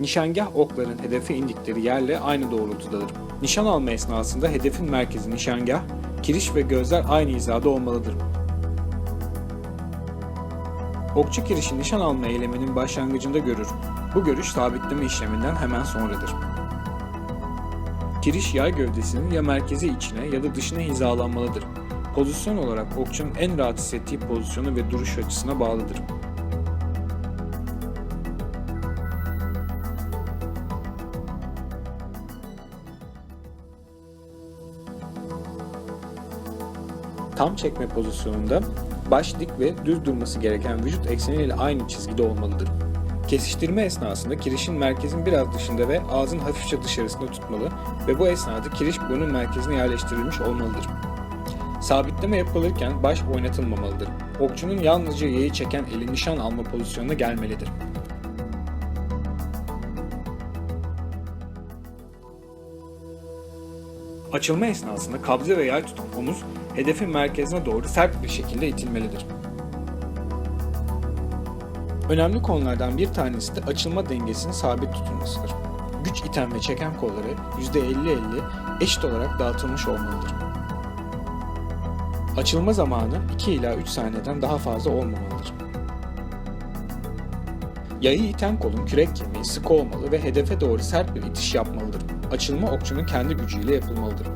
Nişangah okların hedefe indikleri yerle aynı doğrultudadır. Nişan alma esnasında hedefin merkezi nişangah, kiriş ve gözler aynı hizada olmalıdır. Okçu kirişi nişan alma eyleminin başlangıcında görür. Bu görüş sabitleme işleminden hemen sonradır. Kiriş yay gövdesinin ya merkezi içine ya da dışına hizalanmalıdır. Pozisyon olarak okçunun en rahat hissettiği pozisyonu ve duruş açısına bağlıdır. Tam çekme pozisyonunda baş dik ve düz durması gereken vücut ekseniyle aynı çizgide olmalıdır. Kesiştirme esnasında kirişin merkezin biraz dışında ve ağzın hafifçe dışarısında tutmalı ve bu esnada kiriş burnun merkezine yerleştirilmiş olmalıdır. Sabitleme yapılırken baş oynatılmamalıdır. Okçunun yalnızca yayı çeken eli nişan alma pozisyonuna gelmelidir. Açılma esnasında kabze ve yay tutan omuz hedefin merkezine doğru sert bir şekilde itilmelidir. Önemli konulardan bir tanesi de açılma dengesinin sabit tutulmasıdır. Güç iten ve çeken kolları %50-50 eşit olarak dağıtılmış olmalıdır. Açılma zamanı 2 ila 3 saniyeden daha fazla olmamalıdır. Yayı iten kolun kürek kemiği sıkı olmalı ve hedefe doğru sert bir itiş yapmalıdır. Açılma okçunun kendi gücüyle yapılmalıdır.